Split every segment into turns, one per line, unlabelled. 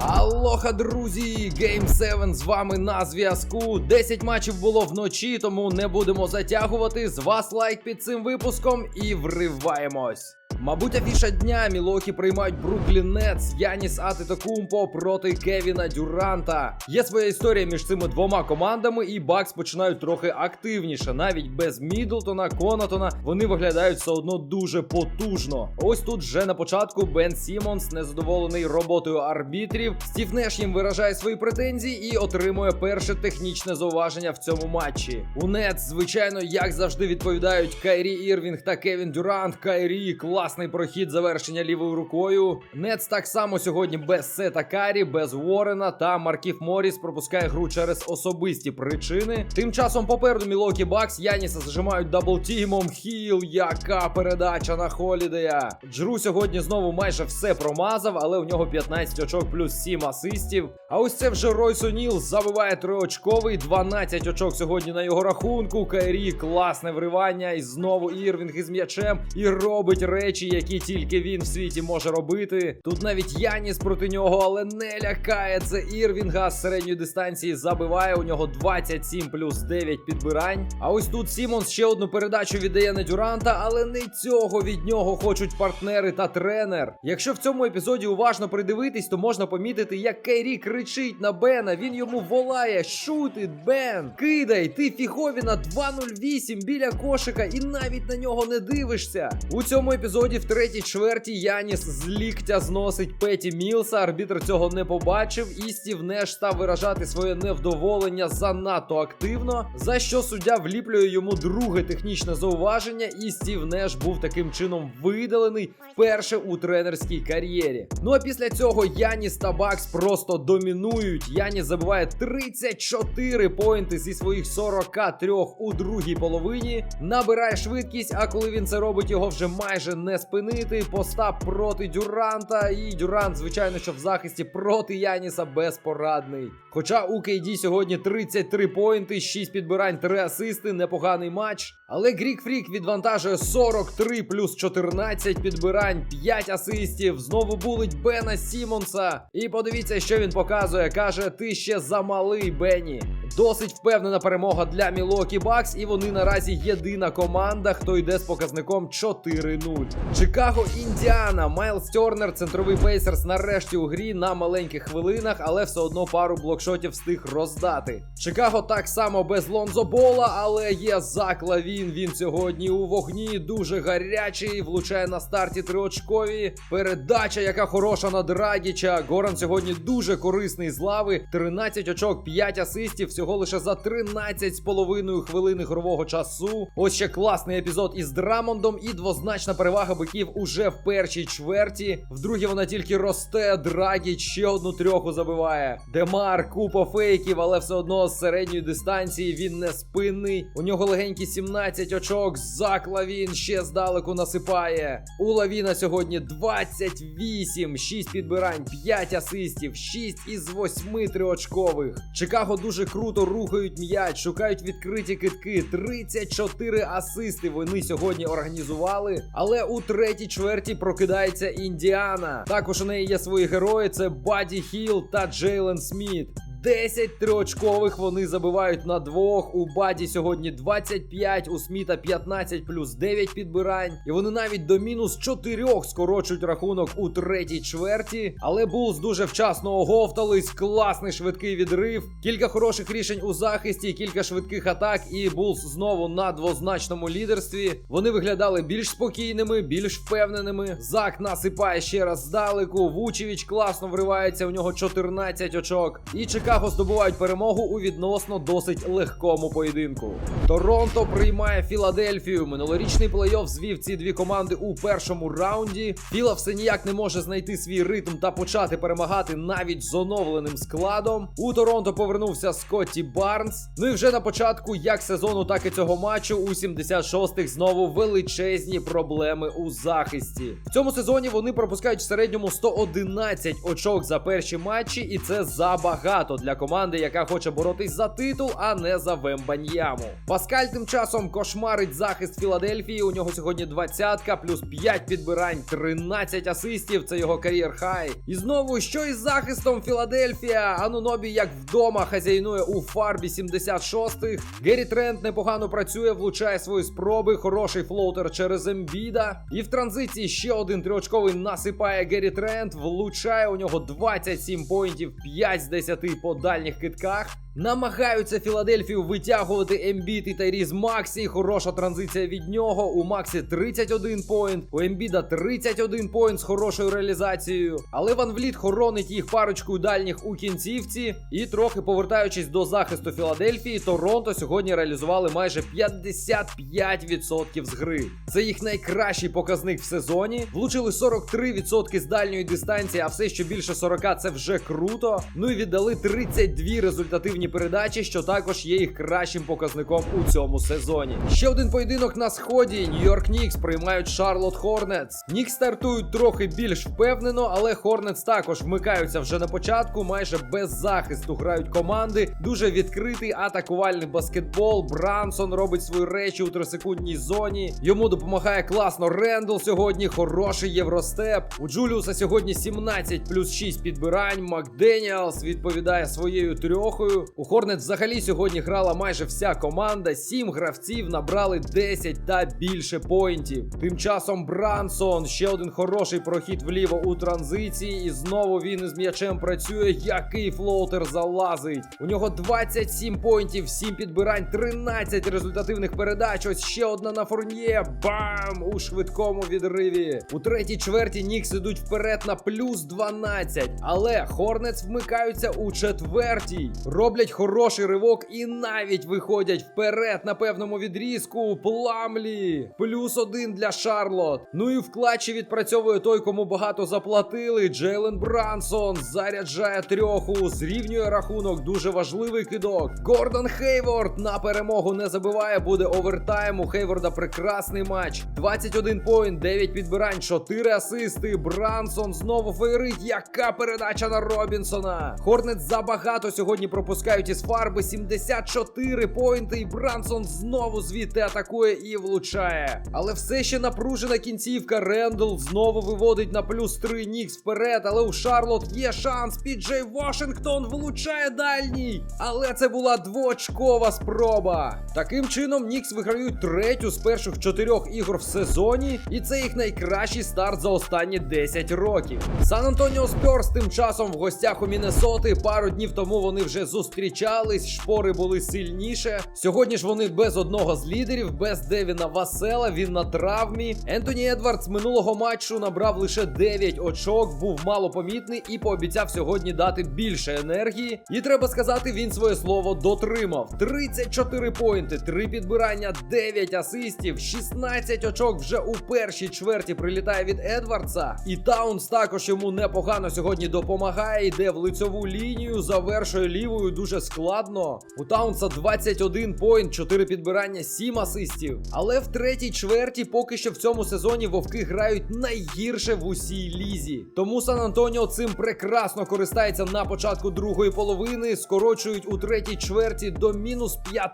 Алоха, друзі! Game 7 з вами на зв'язку. 10 матчів було вночі, тому не будемо затягувати. З вас лайк під цим випуском і вриваємось. Мабуть, афіша дня Мілокі приймають Бруклін Нетс, Яніс Атетокумпо проти Кевіна Дюранта. Є своя історія між цими двома командами, і Бакс починають трохи активніше. Навіть без Мідлтона, Конатона вони виглядають все одно дуже потужно. Ось тут вже на початку Бен Сімонс незадоволений роботою арбітрів. Стів Неш їм виражає свої претензії і отримує перше технічне зауваження в цьому матчі. У Нетс, звичайно, як завжди відповідають Кайрі Ірвінг та Кевін Дюрант. Кайрі класний прохід завершення лівою рукою. Нетс так само сьогодні без Сета Карі, без Уоррена та Марків Моріс пропускає гру через особисті причини. Тим часом попереду Мілокі Бакс Яніса зажимають даблтімом. Хіл, яка передача на Холідея. Джру сьогодні знову майже все промазав, але у нього 15 очок плюс 7 асистів. А ось це вже Ройс О'Ніл забиває триочковий, 12 очок сьогодні на його рахунку. Кайрі класне вривання, і знову Ірвінг із м'ячем і робить речі, які тільки він в світі може робити. Тут навіть Яніс проти нього, але не лякає. Це Ірвінга з середньої дистанції забиває. У нього 27 плюс 9 підбирань. А ось тут Сімонс ще одну передачу віддає на Дюранта, але не цього від нього хочуть партнери та тренер. Якщо в цьому епізоді уважно придивитись, то можна помітити, як Кайрі кричить на Бена. Він йому волає: Шути, Бен! Кидай! Ти фіговіна 2.08 біля кошика і навіть на нього не дивишся. У цьому епізоді в третій чверті Яніс з ліктя зносить Петі Мілса. Арбітр цього не побачив, і Стів Неш став виражати своє невдоволення занадто активно. За що суддя вліплює йому друге технічне зауваження, і Стів Неш був таким чином видалений вперше у тренерській кар'єрі. Ну а після цього Яніс та Бакс просто домінують. Яніс забиває 34 поінти зі своїх 43 у другій половині. Набирає швидкість, а коли він це робить, його вже майже не спинити. Постав проти Дюранта. І Дюрант, звичайно, що в захисті проти Яніса безпорадний. Хоча у KD сьогодні 33 поінти, 6 підбирань, 3 асисти, непоганий матч. Але Грік Фрік відвантажує 43 плюс 14 підбирань, 5 асистів. Знову булить Бена Сімонса. І подивіться, що він показує. Каже, ти ще замалий, Бенні. Досить впевнена перемога для Мілокі Бакс, і вони наразі єдина команда, хто йде з показником 4-0. Чикаго Індіана. Майлз Тернер, центровий пейсерс, нарешті у грі на маленьких хвилинах, але все одно пару блокшотів встиг роздати. Чикаго так само без Лонзо Бола, але є Зак Лавін. Він сьогодні у вогні дуже гарячий. Влучає на старті триочкові. Передача, яка хороша на Драгіча. Горан сьогодні дуже корисний з лави. 13 очок, 5 асистів. Всього лише за 13 з половиною хвилин ігрового часу. Ось ще класний епізод із Драмондом і двозначна перевага биків уже в першій чверті. В другій вона тільки росте. Драгіч ще одну трьоху забиває. Демар, купа фейків, але все одно з середньої дистанції він не спинний. У нього легенькі 17 очок. Зак Лавін ще здалеку насипає. У Лавіна сьогодні 28, 6 підбирань, 5 асистів, 6 із 8 триочкових. Чикаго дуже круто рухають м'яч, шукають відкриті китки. 34 асисти вони сьогодні організували. Але у третій чверті прокидається Індіана. Також у неї є свої герої: це Баді Хіл та Джейлен Сміт. 10 триочкових вони забивають на двох. У Баді сьогодні 25, у Сміта 15 плюс 9 підбирань. І вони навіть до мінус 4 скорочують рахунок у третій чверті. Але Булс дуже вчасно оговтались. Класний швидкий відрив. Кілька хороших рішень у захисті, кілька швидких атак. І Булс знову на двозначному лідерстві. Вони виглядали більш спокійними, більш впевненими. Зак насипає ще раз здалеку. Вучевич класно вривається. У нього 14 очок. І Чикаго здобувають перемогу у відносно досить легкому поєдинку. Торонто приймає Філадельфію. Минулорічний плей-офф звів ці дві команди у першому раунді. Філа все ніяк не може знайти свій ритм та почати перемагати навіть з оновленим складом. У Торонто повернувся Скотті Барнс. Ну і вже на початку як сезону, так і цього матчу у 76-х знову величезні проблеми у захисті. В цьому сезоні вони пропускають в середньому 111 очок за перші матчі, і це забагато для команди, яка хоче боротись за титул, а не за Вембаньяму. Паскаль тим часом кошмарить захист Філадельфії. У нього сьогодні 20-ка, плюс 5 підбирань, 13 асистів. Це його кар'єр хай. І знову що із захистом Філадельфія? Анунобі як вдома хазяйнує у фарбі 76-х. Геррі Трент непогано працює, влучає свої спроби. Хороший флоутер через Ембіда. І в транзиції ще один триочковий насипає Геррі Трент. Влучає у нього 27 поінтів, 5 з 10 по дальніх китках. Намагаються Філадельфію витягувати Ембіт і Тайріз Максі. Хороша транзиція від нього. У Максі 31 поінт, у Ембіда 31 поінт з хорошою реалізацією. Але Ван Вліт хоронить їх парочкою дальніх у кінцівці. І трохи повертаючись до захисту Філадельфії, Торонто сьогодні реалізували майже 55% з гри. Це їх найкращий показник в сезоні. Влучили 43% з дальньої дистанції, а все, що більше 40, це вже круто. Ну і віддали 32 результативні передачі, що також є їх кращим показником у цьому сезоні. Ще один поєдинок на сході. Нью-Йорк Нікс приймають Шарлот Хорнетс. Нікс стартують трохи більш впевнено, але Хорнетс також вмикаються вже на початку, майже без захисту грають команди. Дуже відкритий атакувальний баскетбол. Брансон робить свої речі у трисекундній зоні. Йому допомагає класно Рендл сьогодні. Хороший євростеп. У Джуліуса сьогодні 17 плюс 6 підбирань. Макденіалс відповідає своєю трьохою. У Хорнет взагалі сьогодні грала майже вся команда. Сім гравців набрали 10 та більше поінтів. Тим часом Брансон ще один хороший прохід вліво у транзиції. І знову він із м'ячем працює. Який флоутер залазить. У нього 27 поінтів, 7 підбирань, 13 результативних передач. Ось ще одна на форньє. Бам! У швидкому відриві. У третій чверті Нікс ідуть вперед на плюс 12. Але Хорнетс вмикаються у четвертій. Роблять хороший ривок і навіть виходять вперед на певному відрізку. Пламлі. Плюс один для Шарлот. Ну і в клатчі відпрацьовує той, кому багато заплатили. Джейлен Брансон заряджає трьоху, зрівнює рахунок. Дуже важливий кидок. Гордон Хейворд на перемогу не забиває. Буде овертайм. У Хейворда прекрасний матч. 21 поінт, 9 підбирань, 4 асисти. Брансон знову фейрить. Яка передача на Робінсона? Хорнет забагато сьогодні пропускають із фарби. 74 поінти. І Брансон знову звідти атакує і влучає. Але все ще напружена кінцівка. Рендл знову виводить на плюс 3 Нікс вперед. Але у Шарлот є шанс. Піджей Вашингтон влучає дальній. Але це була двоочкова спроба. Таким чином, Нікс виграють третю з перших чотирьох ігор в сезоні. І це їх найкращий старт за останні 10 років. Сан Антоніо Спьорс тим часом в гостях у Міннесоти. Пару днів тому вони вже зустрічались, шпори були сильніше. Сьогодні ж вони без одного з лідерів, без Девіна Васела. Він на травмі. Ентоні Едвардс минулого матчу набрав лише 9 очок, був малопомітний і пообіцяв сьогодні дати більше енергії. І треба сказати, він своє слово дотримав. 34 поінти, 3 підбирання, 9 асистів, 16 очок вже у першій чверті прилітає від Едвардса. І Таунс також йому непогано сьогодні допомагає. Йде в лицьову лінію, завершує лівою дуже складно. У Таунса 21 поінт, 4 підбирання, 7 асистів. Але в третій чверті поки що в цьому сезоні вовки грають найгірше в усій лізі. Тому Сан Антоніо цим прекрасно користається на початку другої половини, скорочують у третій чверті до мінус 5.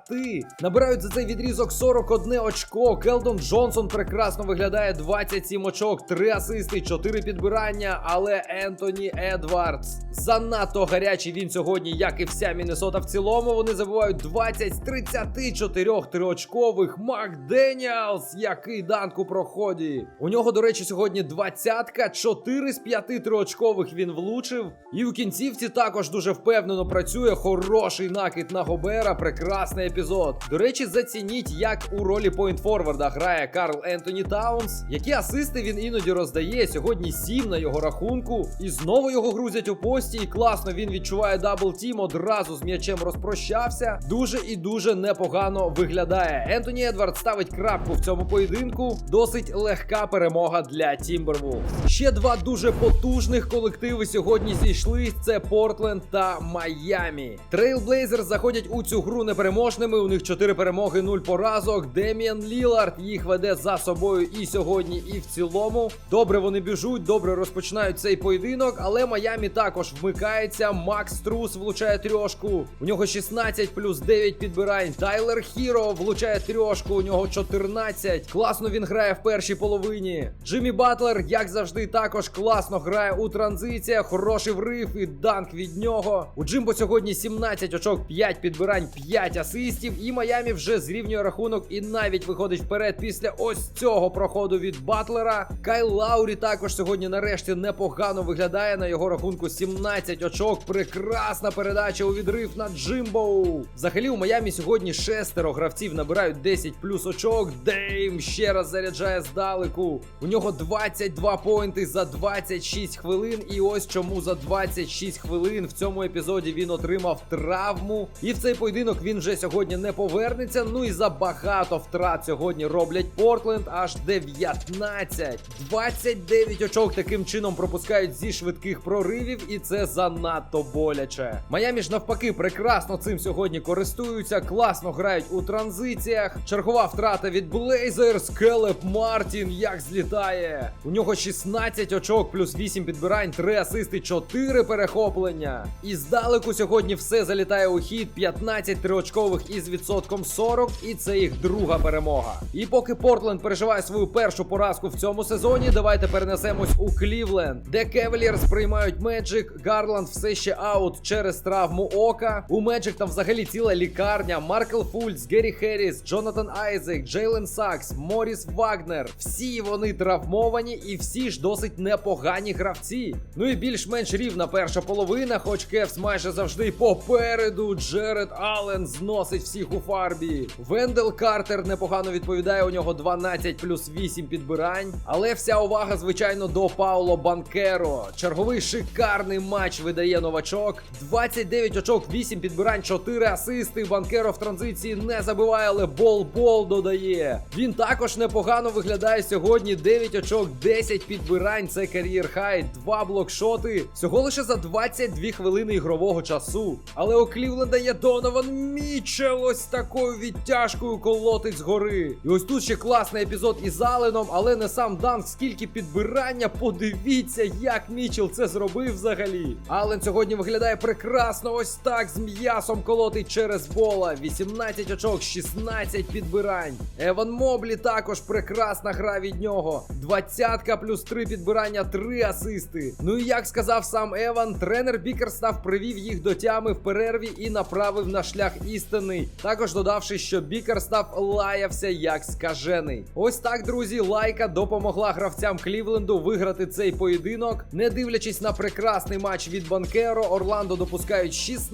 Набирають за цей відрізок 41 очко. Келдон Джонсон прекрасно виглядає 27 очок, 3 асисти, 4 підбирання. Але Ентоні Едвардс занадто гарячий він сьогодні, як і вся Міннесота в цілому. Вони забувають 20 з 34 триочкових. Макденіалс, який данк у проході. У нього, до речі, сьогодні двадцятка, 4 з 5 триочкових він влучив. І у кінцівці також дуже впевнено працює. Хороший накид на Гобера. Прекрасний епізод. До речі, зацініть, як у ролі поінтфорварда грає Карл Ентоні Таунс. Які асисти він іноді роздає. Сьогодні 7 на його рахунку. І знову його грузять у пості. І класно він відчуває дабл тім одразу одразу з м'ячем розпрощався. Дуже і дуже непогано виглядає. Ентоні Едвард ставить крапку в цьому поєдинку. Досить легка перемога для Тімбервулф. Ще два дуже потужних колективи сьогодні зійшли. Це Портленд та Майамі. Трейлблейзер заходять у цю гру непереможними. У них 4 перемоги, 0 поразок. Деміан Лілард їх веде за собою і сьогодні, і в цілому. Добре вони біжуть, добре розпочинають цей поєдинок, але Майамі також вмикається. Макс Трус влучає трьошку. У нього 16 плюс 9 підбирань. Тайлер Хіро влучає трьошку. У нього 14. Класно він грає в першій половині. Джиммі Батлер, як завжди, також класно грає у транзиціях. Хороший врив і данк від нього. У Джимбо сьогодні 17 очок, 5 підбирань, 5 асистів. І Майамі вже зрівнює рахунок і навіть виходить вперед після ось цього проходу від Батлера. Кайл Лаурі також сьогодні нарешті непогано виглядає на його рахунку 17 очок. Прекрасна передача у відрив на Джимбо. Взагалі у Майамі сьогодні шестеро гравців набирають 10 плюс очок. Дейм ще раз заряджає здалеку. У нього 22 поінти за 26 хвилин. І ось чому за 26 хвилин в цьому епізоді він отримав травму. І в цей поєдинок він вже сьогодні не повернеться. Ну і за багато втрат сьогодні роблять Портленд аж 19. 29 очок таким чином пропускають зі швидких проривів, і це занадто боляче. Майамі ж навпаки прекрасно цим сьогодні користуються, класно грають у транзиціях. Чергова втрата від Блейзерс. Келеп Мартін як злітає. У нього 16 очок, плюс 8 підбирань, 3 асисти, 4 перехоплення. І здалеку сьогодні все залітає у хід. 15 триочкових із відсотком 40, і це їх друга перемога. І поки Портленд переживає свою першу поразку в цьому сезоні, давайте перенесемось у Клівленд, де Кевелірс приймають Меджик. Гарланд все ще аут через травму ока. У Меджик там взагалі ціла лікарня. Маркл Фульц, Геррі Херріс, Джонатан Айзек, Джейлен Сакс, Моріс Вагнер. Всі вони травмовані і всі ж досить непогані гравці. Ну і більш-менш рівна перша половина, хоч Кевс майже завжди попереду. Джеред Аллен зносить всіх у фарбі. Вендел Картер непогано відповідає. У нього 12 плюс 8 підбирань. Але вся увага, звичайно, до Пауло Банкеро. Черговий шикарний матч видає новачок. 29 очок, 8 підбирань, 4 асисти. Банкеро в транзиції не забиває, але бол-бол додає. Він також непогано виглядає сьогодні. 9 очок, 10 підбирань. Це кар'єр хай, 2 блокшоти. Всього лише за 22 хвилини ігрового часу. Але у Клівленда є Донован Мічел ось такою відтяжкою колотить згори. І ось тут ще класний епізод із Аленом, але не сам Данк, скільки підбирання. Подивіться, як Мічел це зробив взагалі. Ален сьогодні виглядає прекрасно. Ось так з м'ясом колотить через бола. 18 очок, 16 підбирань. Еван Моблі також прекрасна гра від нього. Двадцятка плюс 3 підбирання, 3 асисти. Ну і як сказав сам Еван, тренер Бікерстав привів їх до тями в перерві і направив на шлях істини. Також додавши, що Бікерстав лаявся як скажений. Ось так, друзі, лайка допомогла гравцям Клівленду виграти цей поєдинок. Не дивлячись на прекрасний матч від Банкеро, Орландо допускають 16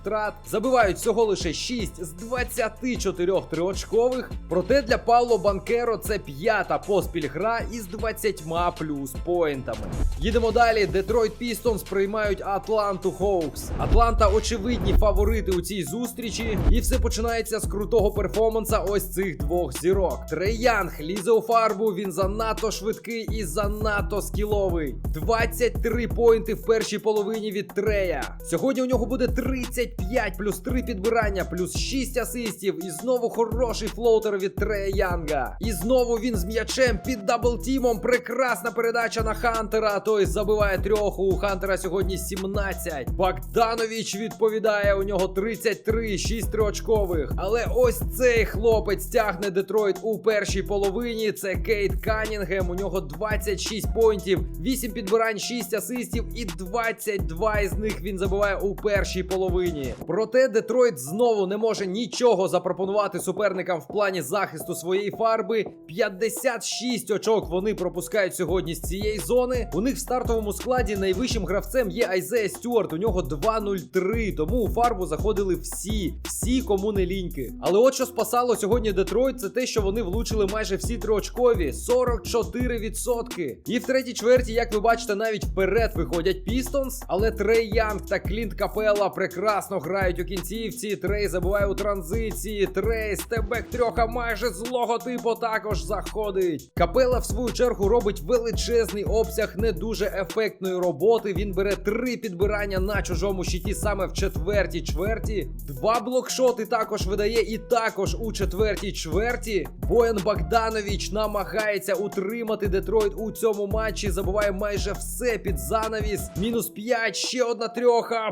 втрат, забивають всього лише 6 з 24 триочкових. Проте для Пауло Банкеро це п'ята поспіль гра із 20 плюс поінтами. Їдемо далі. Детройт Пістонс приймають Атланту Хоукс. Атланта очевидні фаворити у цій зустрічі, і все починається з крутого перформанса ось цих двох зірок. Трей Янг лізе у фарбу. Він занадто швидкий і занадто скіловий. 23 поінти в першій половині від Трея. Сьогодні у нього буде 35 плюс 3 підбирання, плюс 6 асистів. І знову хороший флоутер від Трея Янга. І знову він з м'ячем під даблтімом. Прекрасна передача на Хантера. Той забиває трьох. У Хантера сьогодні 17. Богданович відповідає. У нього 33, 6 триочкових. Але ось цей хлопець тягне Детройт у першій половині. Це Кейт Канінгем. У нього 26 поінтів, 8 підбирань, 6 асистів і 22 із них він забиває у першій половині. Проте Детройт знову не може нічого запропонувати суперникам в плані захисту своєї фарби. 56 очок вони пропускають сьогодні з цієї зони. У них в стартовому складі найвищим гравцем є Айзея Стюарт. У нього 2-0-3, тому у фарбу заходили всі, всі кому не ліньки. Але от що спасало сьогодні Детройт, це те, що вони влучили майже всі триочкові 44%. І в третій чверті, як ви бачите, навіть вперед виходять Пістонс. Але Трей Янг та Клінт Капела прекрасно грають у кінцівці. Трей забуває у транзиції. Трей стебек трьоха майже злого типу також заходить. Капела, в свою чергу, робить величезний обсяг не дуже ефектної роботи. Він бере три підбирання на чужому щиті саме в четвертій чверті. Два блокшоти також видає, і також у четвертій чверті. Боян Богданович намагається утримати Детройт у цьому матчі. Забуває майже все під занавіс. Мінус 5, ще одна трьоха.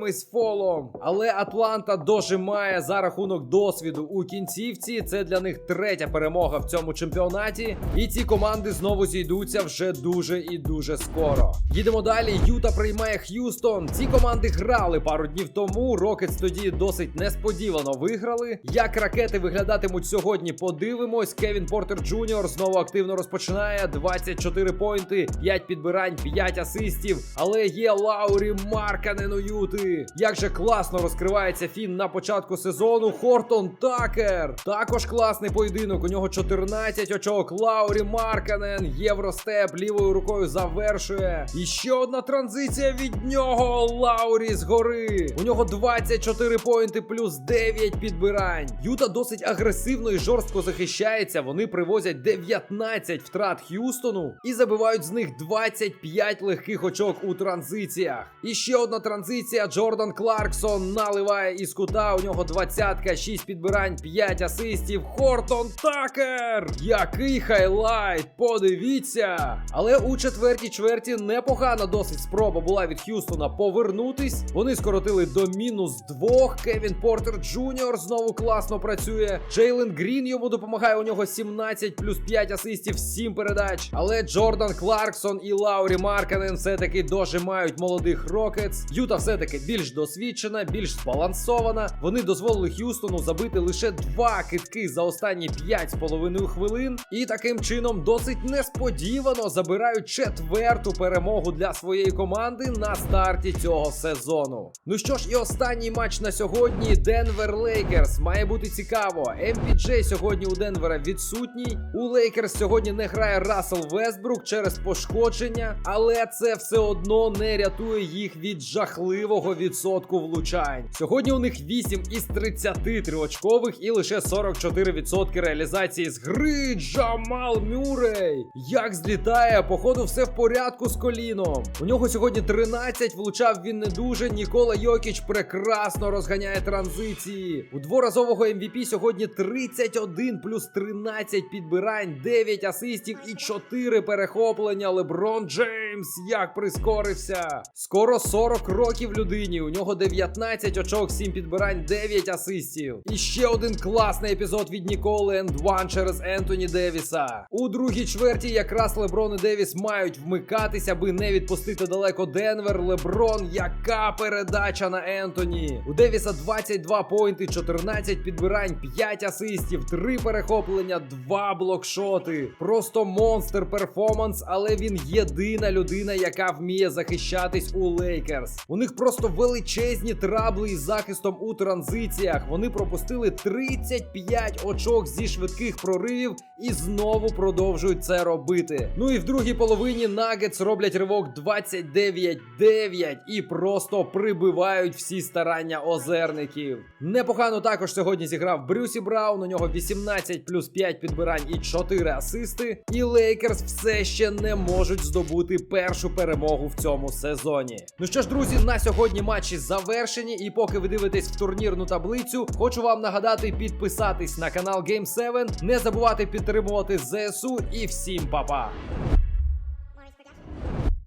Бам! Із фолом. Але Атланта дожимає за рахунок досвіду у кінцівці. Це для них третя перемога в цьому чемпіонаті. І ці команди знову зійдуться вже дуже і дуже скоро. Їдемо далі. Юта приймає Х'юстон. Ці команди грали пару днів тому. Рокетс тоді досить несподівано виграли. Як ракети виглядатимуть сьогодні, подивимось. Кевін Портер Джуніор знову активно розпочинає. 24 поінти, 5 підбирань, 5 асистів. Але є Лаурі Марканен у Юти. Як же класно розкривається фін на початку сезону. Хортон Такер. Також класний поєдинок. У нього 14 очок. Лаурі Марканен. Євростеп лівою рукою завершує. І ще одна транзиція від нього. Лаурі згори. У нього 24 поінти плюс 9 підбирань. Юта досить агресивно і жорстко захищається. Вони привозять 19 втрат Х'юстону і забивають з них 25 легких очок у транзиціях. І ще одна транзиція. Джордан Кларксон наливає із кута. У нього 20, 6 підбирань, 5 асистів. Хортон Такер! Який хайлайт! Подивіться! Але у четвертій чверті непогана досить спроба була від Х'юстона повернутись. Вони скоротили до мінус двох. Кевін Портер Джуніор знову класно працює. Джейлен Грін йому допомагає. У нього 17 плюс 5 асистів, 7 передач. Але Джордан Кларксон і Лаурі Марканен все-таки дожимають молодих Рокетс. Юта все-таки більш досвідчена, більш збалансована. Вони дозволили Х'юстону забити лише два китки за останні 5,5 хвилин. І таким чином досить несподівано забирають четверту перемогу для своєї команди на старті цього сезону. Ну що ж, і останній матч на сьогодні Денвер Лейкерс. Має бути цікаво. MPJ сьогодні у Денвера відсутній. У Лейкерс сьогодні не грає Рассел Вестбрук через пошкодження, але це все одно не рятує їх від жахливого відсотку влучань. Сьогодні у них 8 із 33 очкових і лише 44% реалізації з гри. Джамал Мюррей. Як злітає, походу, все в порядку з коліном. У нього сьогодні 13, влучав він не дуже. Нікола Йокіч прекрасно розганяє транзиції. У дворазового MVP сьогодні 31 плюс 13 підбирань, 9 асистів і 4 перехоплення. Леброн Джеймс як прискорився. Скоро 40 років людині. У нього 19 очок, 7 підбирань, 9 асистів. І ще один класний епізод від Ніколи Ендван через Ентоні Девіса. У другій чверті якраз Леброн і Девіс мають вмикатися, аби не відпустити далеко Денвер. Леброн, яка передача на Ентоні. У Девіса 22 поінти, 14 підбирань, 5 асистів, 3 перехоплення, 2 блокшоти. Просто монстр перформанс, але він єдина людина, яка вміє захищатись у Лейкерс. У них просто величезні трабли із захистом у транзиціях. Вони пропустили 35 очок зі швидких проривів і знову продовжують це робити. Ну і в другій половині Нагетс роблять ривок 29-9 і просто прибивають всі старання озерників. Непогано також сьогодні зіграв Брюсі Браун. У нього 18 плюс 5 підбирань і 4 асисти. І Лейкерс все ще не можуть здобути першу перемогу в цьому сезоні. Ну що ж, друзі, на сьогодні матчі завершені. І поки ви дивитесь в турнірну таблицю, хочу вам нагадати підписатись на канал Game 7, не забувати підтримувати ЗСУ і всім па-па!